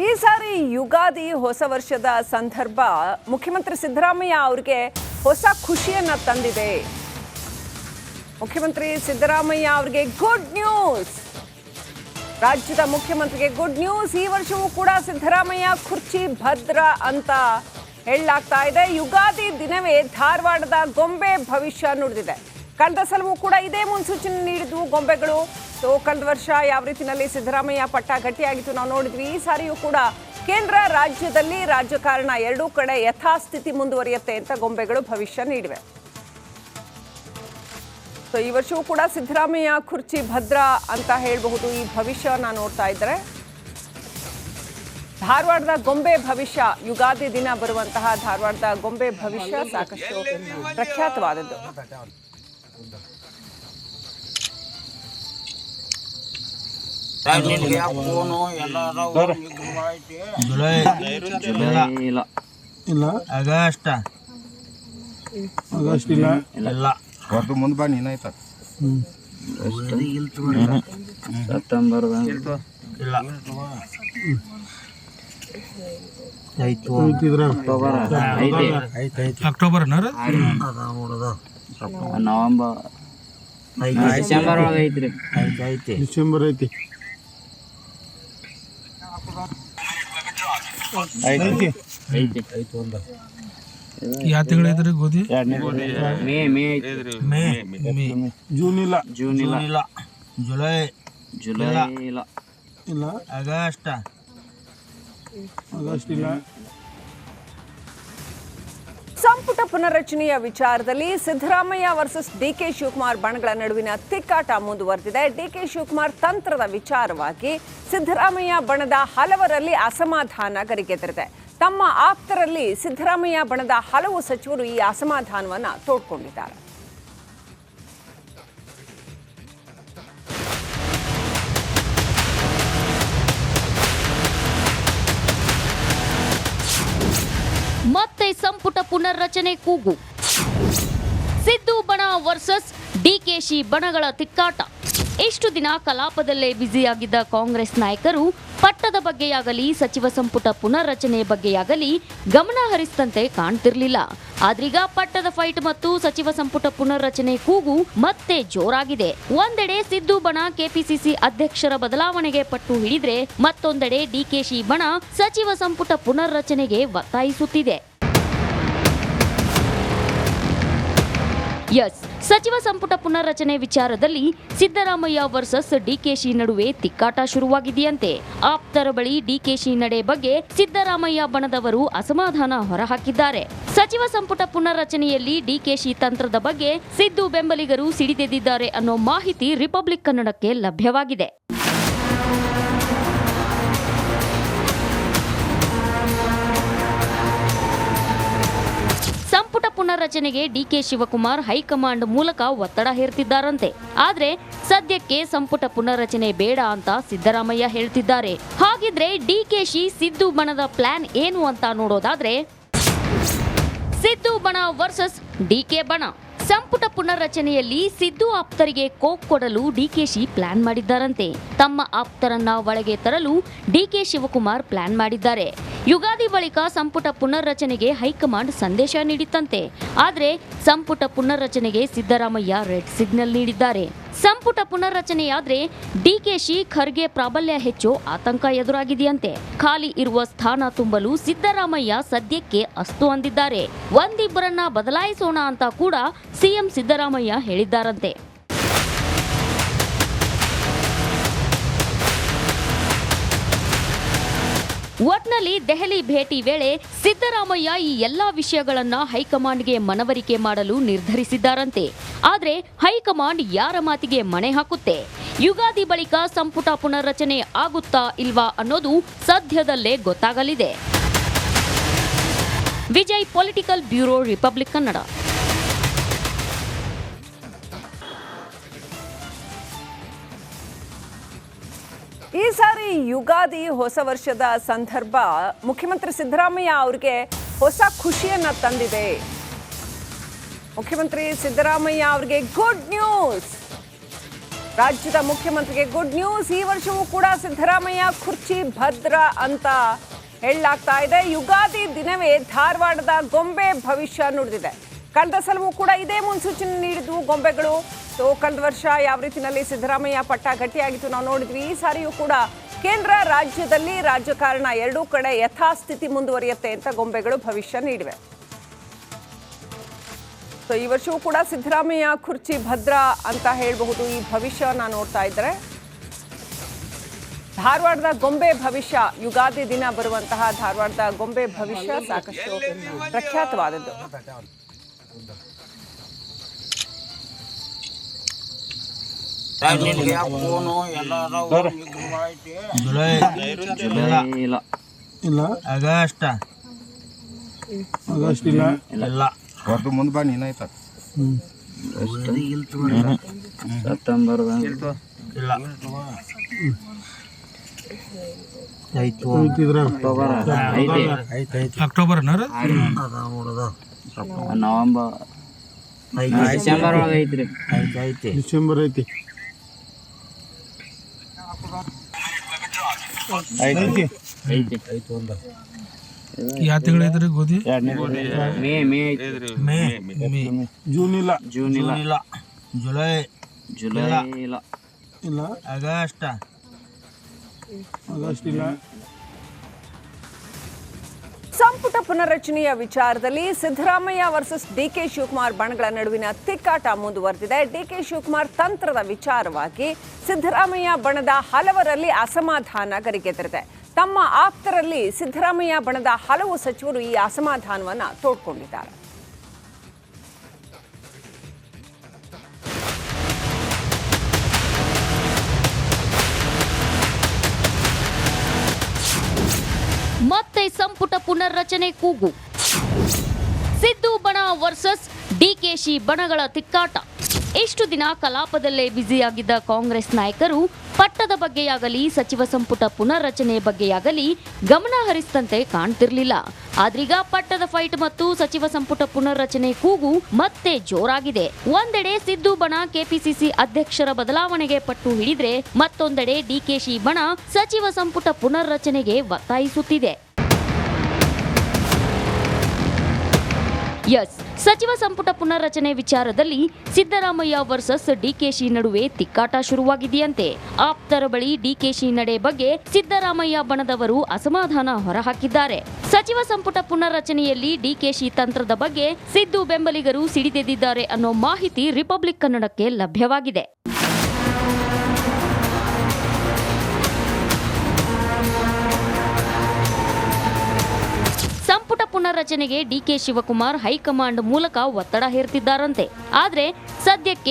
ಈ ಸಾರಿ ಯುಗಾದಿ ಹೊಸ ವರ್ಷದ ಸಂದರ್ಭ ಮುಖ್ಯಮಂತ್ರಿ ಸಿದ್ದರಾಮಯ್ಯ ಅವರಿಗೆ ಹೊಸ ಖುಷಿಯನ್ನ ತಂದಿದೆ. ಮುಖ್ಯಮಂತ್ರಿ ಸಿದ್ದರಾಮಯ್ಯ ಅವರಿಗೆ ಗುಡ್ ನ್ಯೂಸ್ ರಾಜ್ಯದ ಮುಖ್ಯಮಂತ್ರಿಗೆ ಗುಡ್ ನ್ಯೂಸ್ ಈ ವರ್ಷವೂ ಕೂಡ ಸಿದ್ದರಾಮಯ್ಯ ಖುರ್ಚಿ ಭದ್ರ ಅಂತ ಹೇಳಲಾಗ್ತಾ ಇದೆ. ಯುಗಾದಿ ದಿನವೇ ಧಾರವಾಡದ ಗೊಂಬೆ ಭವಿಷ್ಯ ನುಡಿದಿದೆ. ಕಳೆದ ಸಲವೂ ಕೂಡ ಇದೇ ಮುನ್ಸೂಚನೆ ನೀಡಿದ್ವು ಗೊಂಬೆಗಳು. ಸೊ, ಕಳೆದ ವರ್ಷ ಯಾವ ರೀತಿಯಲ್ಲಿ ಸಿದ್ದರಾಮಯ್ಯ ಪಟ್ಟ ಗಟ್ಟಿಯಾಗಿತ್ತು ನಾವು ನೋಡಿದ್ವಿ. ಈ ಸಾರಿಯೂ ಕೂಡ ಕೇಂದ್ರ ರಾಜ್ಯದಲ್ಲಿ ರಾಜಕಾರಣ ಎರಡೂ ಕಡೆ ಯಥಾಸ್ಥಿತಿ ಮುಂದುವರಿಯುತ್ತೆ ಅಂತ ಗೊಂಬೆಗಳು ಭವಿಷ್ಯ ನೀಡಿವೆ. ಸೊ, ಈ ವರ್ಷವೂ ಕೂಡ ಸಿದ್ದರಾಮಯ್ಯ ಕುರ್ಚಿ ಭದ್ರ ಅಂತ ಹೇಳಬಹುದು. ಈ ಭವಿಷ್ಯವನ್ನ ನೋಡ್ತಾ ಇದ್ದರೆ ಧಾರವಾಡದ ಗೊಂಬೆ ಭವಿಷ್ಯ, ಯುಗಾದಿ ದಿನ ಬರುವಂತಹ ಧಾರವಾಡದ ಗೊಂಬೆ ಭವಿಷ್ಯ ಸಾಕಷ್ಟು ಪ್ರಖ್ಯಾತವಾದದ್ದು. ಇಲ್ಲ ಇಲ್ಲ ಆಗಸ್ಟ್ ಆಗಸ್ಟ್ ಇಲ್ಲ. ಇಲ್ಲ. ಹೊರತು ಮುಂದೆ ಬಾ ನೀನಾಯ್ತ ಸೆಪ್ಟೆಂಬರ್ ಇಲ್ಲ. ಅಕ್ಟೋಬರ್ ಐತಿ ಅಕ್ಟೋಬರ್ ನವಂಬರ್. ಡಿಸೆಂಬರ್ ಒಳಗೆ ಐತ್ರಿ. ಐತಿ ಡಿಸೆಂಬರ್ ಐತಿ. ಐತಿ. ಐತಿ. ಯಾವ ತಿಂಗಳು ಐತ್ರಿ ಗೋಧಿ? May May May May June ಇಲ್ಲ. ಜೂನ್ ಇಲ್ಲ. ಇಲ್ಲ. ಜುಲೈ. ಜುಲೈ ಇಲ್ಲ. ಇಲ್ಲ. ಆಗಸ್ಟ್. ಸಂಪುಟ ಪುನರ್ರಚನೆಯ ವಿಚಾರದಲ್ಲಿ ಸಿದ್ದರಾಮಯ್ಯ ವರ್ಸಸ್ ಡಿಕೆ ಶಿವಕುಮಾರ್ ಬಣಗಳ ನಡುವಿನ ತಿಕ್ಕಾಟ ಮುಂದುವರೆದಿದೆ. ಡಿಕೆ ಶಿವಕುಮಾರ್ ತಂತ್ರದ ವಿಚಾರವಾಗಿ ಸಿದ್ದರಾಮಯ್ಯ ಬಣದ ಹಲವರಲ್ಲಿ ಅಸಮಾಧಾನ ಗರಿಗೆದರಿದೆ. ತಮ್ಮ ಆಪ್ತರಲ್ಲಿ ಸಿದ್ದರಾಮಯ್ಯ ಬಣದ ಹಲವು ಸಚಿವರು ಈ ಅಸಮಾಧಾನವನ್ನು ತೋಡ್ಕೊಂಡಿದ್ದಾರೆ. ಮತ್ತೆ ಸಂಪುಟ ಪುನರ್ರಚನೆ ಕೂಗು. ಸಿದ್ದು ಬಣ ವರ್ಸಸ್ ಡಿಕೆಶಿ ಬಣಗಳ ತಿಕ್ಕಾಟ. ಎಷ್ಟು ದಿನ ಕಲಾಪದಲ್ಲೇ ಬ್ಯುಸಿಯಾಗಿದ್ದ ಕಾಂಗ್ರೆಸ್ ನಾಯಕರು ಪಟ್ಟದ ಬಗ್ಗೆಯಾಗಲಿ, ಸಚಿವ ಸಂಪುಟ ಪುನರ್ರಚನೆ ಬಗ್ಗೆಯಾಗಲಿ ಗಮನ ಹರಿಸಿದಂತೆ ಕಾಣ್ತಿರ್ಲಿಲ್ಲ. ಆದ್ರೀಗ ಪಟ್ಟದ ಫೈಟ್ ಮತ್ತು ಸಚಿವ ಸಂಪುಟ ಪುನರ್ರಚನೆ ಕೂಗು ಮತ್ತೆ ಜೋರಾಗಿದೆ. ಒಂದೆಡೆ ಸಿದ್ದು ಬಣ ಕೆಪಿಸಿಸಿ ಅಧ್ಯಕ್ಷರ ಬದಲಾವಣೆಗೆ ಪಟ್ಟು ಹಿಡಿದ್ರೆ ಮತ್ತೊಂದೆಡೆ ಡಿಕೆಶಿ ಬಣ ಸಚಿವ ಸಂಪುಟ ಪುನರ್ರಚನೆಗೆ ಒತ್ತಾಯಿಸುತ್ತಿದೆ. ಎಸ್ ಸಚಿವ ಸಂಪುಟ ಪುನರ್ರಚನೆ ವಿಚಾರದಲ್ಲಿ ಸಿದ್ದರಾಮಯ್ಯ ವರ್ಸಸ್ ಡಿಕೆಶಿ ನಡುವೆ ತಿಕ್ಕಾಟ ಶುರುವಾಗಿದೆಯಂತೆ. ಆಪ್ತರ ಬಳಿ ಡಿಕೆಶಿ ನಡೆ ಬಗ್ಗೆ ಸಿದ್ದರಾಮಯ್ಯ ಬಣದವರು ಅಸಮಾಧಾನ ಹೊರಹಾಕಿದ್ದಾರೆ. ಸಚಿವ ಸಂಪುಟ ಪುನರ್ರಚನೆಯಲ್ಲಿ ಡಿಕೆಶಿ ತಂತ್ರದ ಬಗ್ಗೆ ಸಿದ್ದು ಬೆಂಬಲಿಗರು ಸಿಡಿದೆದ್ದಿದ್ದಾರೆ ಅನ್ನೋ ಮಾಹಿತಿ ರಿಪಬ್ಲಿಕ್ ಕನ್ನಡಕ್ಕೆ ಲಭ್ಯವಾಗಿದೆ. ಪುನರ್ರಚನೆಗೆ ಡಿಕೆ ಶಿವಕುಮಾರ್ ಹೈಕಮಾಂಡ್ ಮೂಲಕ ಒತ್ತಡ ಹೇರ್ತಿದ್ದಾರಂತೆ. ಆದ್ರೆ ಸದ್ಯಕ್ಕೆ ಸಂಪುಟ ಪುನರ್ರಚನೆ ಬೇಡ ಅಂತ ಸಿದ್ದರಾಮಯ್ಯ ಹೇಳ್ತಿದ್ದಾರೆ. ಹಾಗಿದ್ರೆ ಡಿಕೆಶಿ ಸಿದ್ದು ಬಣದ ಪ್ಲಾನ್ ಏನು ಅಂತ ನೋಡೋದಾದ್ರೆ ಸಿದ್ದು ಬಣ ವರ್ಸಸ್ ಡಿಕೆ ಬಣ. ಸಂಪುಟ ಪುನರ್ರಚನೆಯಲ್ಲಿ ಸಿದ್ದು ಆಪ್ತರಿಗೆ ಕೋಕ್ ಕೊಡಲು ಡಿಕೆಶಿ ಪ್ಲಾನ್ ಮಾಡಿದ್ದಾರಂತೆ. ತಮ್ಮ ಆಪ್ತರನ್ನ ಒಳಗೆ ತರಲು ಡಿಕೆ ಶಿವಕುಮಾರ್ ಪ್ಲಾನ್ ಮಾಡಿದ್ದಾರೆ. ಯುಗಾದಿ ಬಳಿಕ ಸಂಪುಟ ಪುನರ್ರಚನೆಗೆ ಹೈಕಮಾಂಡ್ ಸಂದೇಶ ನೀಡಿತ್ತಂತೆ. ಆದರೆ ಸಂಪುಟ ಪುನರ್ರಚನೆಗೆ ಸಿದ್ದರಾಮಯ್ಯ ರೆಡ್ ಸಿಗ್ನಲ್ ನೀಡಿದ್ದಾರೆ. ಸಂಪುಟ ಪುನರ್ರಚನೆಯಾದ್ರೆ ಡಿಕೆಶಿ ಖರ್ಗೆ ಪ್ರಾಬಲ್ಯ ಹೆಚ್ಚು ಆತಂಕ ಎದುರಾಗಿದೆಯಂತೆ. ಖಾಲಿ ಇರುವ ಸ್ಥಾನ ತುಂಬಲು ಸಿದ್ದರಾಮಯ್ಯ ಸದ್ಯಕ್ಕೆ ಅಸ್ತು ಅಂದಿದ್ದಾರೆ. ಒಂದಿಬ್ಬರನ್ನ ಬದಲಾಯಿಸೋಣ ಅಂತ ಕೂಡ ಸಿಎಂ ಸಿದ್ದರಾಮಯ್ಯ ಹೇಳಿದ್ದಾರಂತೆ. ಒಟ್ನಲ್ಲಿ ದೆಹಲಿ ಭೇಟಿ ವೇಳೆ ಸಿದ್ದರಾಮಯ್ಯ ಈ ಎಲ್ಲಾ ವಿಷಯಗಳನ್ನ ಹೈಕಮಾಂಡ್ಗೆ ಮನವರಿಕೆ ಮಾಡಲು ನಿರ್ಧರಿಸಿದ್ದಾರಂತೆ. ಆದರೆ ಹೈಕಮಾಂಡ್ ಯಾರ ಮಾತಿಗೆ ಮಣೆ ಹಾಕುತ್ತೆ? ಯುಗಾದಿ ಬಳಿಕ ಸಂಪುಟ ಪುನರ್ರಚನೆ ಆಗುತ್ತಾ ಇಲ್ವಾ ಅನ್ನೋದು ಸದ್ಯದಲ್ಲೇ ಗೊತ್ತಾಗಲಿದೆ. Vijay political bureau, Republic Kannada. ಈ ಸಾರಿ ಯುಗಾದಿ ಹೊಸ ವರ್ಷದ ಸಂದರ್ಭ ಮುಖ್ಯಮಂತ್ರಿ ಸಿದ್ದರಾಮಯ್ಯ ಅವರಿಗೆ ಹೊಸ ಖುಷಿಯನ್ನ ತಂದಿದೆ. ಮುಖ್ಯಮಂತ್ರಿ ಸಿದ್ದರಾಮಯ್ಯ ಅವರಿಗೆ ಗುಡ್ ನ್ಯೂಸ್ ರಾಜ್ಯದ ಮುಖ್ಯಮಂತ್ರಿಗೆ ಗುಡ್ ನ್ಯೂಸ್ ಈ ವರ್ಷವೂ ಕೂಡ ಸಿದ್ದರಾಮಯ್ಯ ಕುರ್ಚಿ ಭದ್ರ ಅಂತ ಹೇಳಲಾಗ್ತಾ ಇದೆ. ಯುಗಾದಿ ದಿನವೇ ಧಾರವಾಡದ ಗೊಂಬೆ ಭವಿಷ್ಯ ನುಡಿದಿದೆ. ಕಳೆದ ಸಲವೂ ಕೂಡ ಇದೇ ಮುನ್ಸೂಚನೆ ನೀಡಿದ್ವು ಗೊಂಬೆಗಳು. ಸೊ ಕಳೆದ ವರ್ಷ ಯಾವ ರೀತಿಯಲ್ಲಿ ಸಿದ್ದರಾಮಯ್ಯ ಪಟ್ಟ ಗಟ್ಟಿಯಾಗಿತ್ತು ನಾವು ನೋಡಿದ್ವಿ. ಈ ಸಾರಿಯೂ ಕೂಡ ಕೇಂದ್ರ ರಾಜ್ಯದಲ್ಲಿ ರಾಜಕಾರಣ ಎರಡೂ ಕಡೆ ಯಥಾಸ್ಥಿತಿ ಮುಂದುವರಿಯುತ್ತೆ ಅಂತ ಗೊಂಬೆಗಳು ಭವಿಷ್ಯ ನೀಡಿವೆ. ಸೊ ಈ ವರ್ಷವೂ ಕೂಡ ಸಿದ್ದರಾಮಯ್ಯ ಕುರ್ಚಿ ಭದ್ರ ಅಂತ ಹೇಳಬಹುದು. ಈ ಭವಿಷ್ಯವನ್ನು ನೋಡ್ತಾ ಇದ್ದರೆ ಧಾರವಾಡದ ಗೊಂಬೆ ಭವಿಷ್ಯ, ಯುಗಾದಿ ದಿನ ಬರುವಂತಹ ಧಾರವಾಡದ ಗೊಂಬೆ ಭವಿಷ್ಯ ಸಾಕಷ್ಟು ಪ್ರಖ್ಯಾತವಾದದ್ದು ನಿನಗೆ ಫೋನು ಎಲ್ಲ ಅದಾವು ನಿಗ್ರಹ ಐತಿ ಜುಲೈ ಜುಲೈ ಇಲ್ಲ. ಇಲ್ಲ. ಆಗಸ್ಟ್. ಆಗಸ್ಟ್ ಇಲ್ಲ. ಇಲ್ಲ. ಹೊರತು ಮುಂದೆ ಬಾ ನೀನಾಯ್ತ ಸೆಪ್ಟೆಂಬರ್ ಇಲ್ಲ. ಅಕ್ಟೋಬರ್ ಐತಿ. October November. ಡಿಸೆಂಬರ್ ಒಳಗೆ ಐತ್ರಿ. ಐತಿ ಡಿಸೆಂಬರ್ ಐತಿ. ಐತಿ. ಯಾವ ತಿಂಗಳು ಐತ್ರಿ ಗೋಧಿ? ಮೇ ಮೇ ಐತಿ. May May. ಜೂನ್ ಇಲ್ಲ ಜೂನ್ ಇಲ್ಲ ಇಲ್ಲ ಜುಲೈ. ಜುಲೈ ಇಲ್ಲ. ಇಲ್ಲ. ಆಗಸ್ಟ್. ಆಗಸ್ಟ್ ಇಲ್ಲ. ಪುನರ್ರಚನೆಯ ವಿಚಾರದಲ್ಲಿ ಸಿದ್ದರಾಮಯ್ಯ ವರ್ಸಸ್ ಡಿಕೆ ಶಿವಕುಮಾರ್ ಬಣಗಳ ನಡುವಿನ ತಿಕ್ಕಾಟ ಮುಂದುವರೆದಿದೆ. ಡಿಕೆ ಶಿವಕುಮಾರ್ ತಂತ್ರದ ವಿಚಾರವಾಗಿ ಸಿದ್ದರಾಮಯ್ಯ ಬಣದ ಹಲವರಲ್ಲಿ ಅಸಮಾಧಾನ ಗರಿಗೆದರಿದೆ ತಮ್ಮ ಆಪ್ತರಲ್ಲಿ ಸಿದ್ದರಾಮಯ್ಯ ಬಣದ ಹಲವು ಸಚಿವರು ಈ ಅಸಮಾಧಾನವನ್ನು ತೋಡ್ಕೊಂಡಿದ್ದಾರೆ. ಪುನರ್ರಚನೆ ಕೂಗು. ಸಿದ್ದು ಬಣ ವರ್ಸಸ್, ಡಿಕೆಶಿ ಬಣಗಳ ತಿಕ್ಕಾಟ. ಎಷ್ಟು ದಿನ ಕಲಾಪದಲ್ಲೇ ಬ್ಯುಸಿಯಾಗಿದ್ದ ಕಾಂಗ್ರೆಸ್ ನಾಯಕರು ಪಟ್ಟದ ಬಗ್ಗೆಯಾಗಲಿ, ಸಚಿವ ಸಂಪುಟ ಪುನರ್ರಚನೆ ಬಗ್ಗೆಯಾಗಲಿ ಗಮನ ಹರಿಸಿದಂತೆ ಕಾಣ್ತಿರ್ಲಿಲ್ಲ. ಆದ್ರೀಗ ಪಟ್ಟದ ಫೈಟ್ ಮತ್ತು ಸಚಿವ ಸಂಪುಟ ಪುನರ್ರಚನೆ ಕೂಗು ಮತ್ತೆ ಜೋರಾಗಿದೆ. ಒಂದೆಡೆ ಸಿದ್ದು ಬಣ ಕೆಪಿಸಿಸಿ ಅಧ್ಯಕ್ಷರ ಬದಲಾವಣೆಗೆ ಪಟ್ಟು ಹಿಡಿದ್ರೆ ಮತ್ತೊಂದೆಡೆ ಡಿಕೆಶಿ ಬಣ ಸಚಿವ ಸಂಪುಟ ಪುನರ್ರಚನೆಗೆ ಒತ್ತಾಯಿಸುತ್ತಿದೆ. ಎಸ್ ಸಚಿವ ಸಂಪುಟ ಪುನರ್ರಚನೆ ವಿಚಾರದಲ್ಲಿ ಸಿದ್ದರಾಮಯ್ಯ ವರ್ಸಸ್ ಡಿಕೆಶಿ ನಡುವೆ ತಿಕ್ಕಾಟ ಶುರುವಾಗಿದೆಯಂತೆ. ಆಪ್ತರ ಬಳಿ ಡಿಕೆಶಿ ನಡೆ ಬಗ್ಗೆ ಸಿದ್ದರಾಮಯ್ಯ ಬಣದವರು ಅಸಮಾಧಾನ ಹೊರಹಾಕಿದ್ದಾರೆ. ಸಚಿವ ಸಂಪುಟ ಪುನರ್ರಚನೆಯಲ್ಲಿ ಡಿಕೆಶಿ ತಂತ್ರದ ಬಗ್ಗೆ ಸಿದ್ದು ಬೆಂಬಲಿಗರು ಸಿಡಿದೆದ್ದಿದ್ದಾರೆ ಅನ್ನೋ ಮಾಹಿತಿ ರಿಪಬ್ಲಿಕ್ ಕನ್ನಡಕ್ಕೆ ಲಭ್ಯವಾಗಿದೆ. ಸಂಪುಟ ಪುನರ್ರಚನೆಗೆ ಡಿಕೆ ಶಿವಕುಮಾರ್ ಹೈಕಮಾಂಡ್ ಮೂಲಕ ಒತ್ತಡ ಹೇರ್ತಿದ್ದಾರಂತೆ. ಆದ್ರೆ ಸದ್ಯಕ್ಕೆ